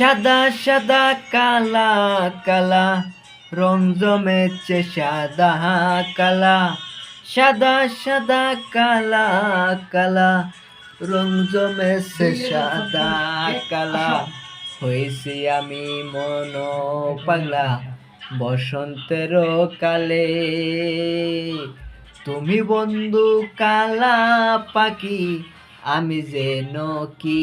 সাদা সাদা, কালা কালা রং জমেছে সাদা, কালা। সাদা সাদা, কালা কালা রং জমেছে সাদা, কালা। হয়েছি আমি মন পাগলা, বসন্তের কালে। তুমি বন্ধু কালা পাখি, আমি যেন কি?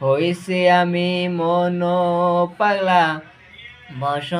হয়েছে আমি মন পাগলা বসন্ত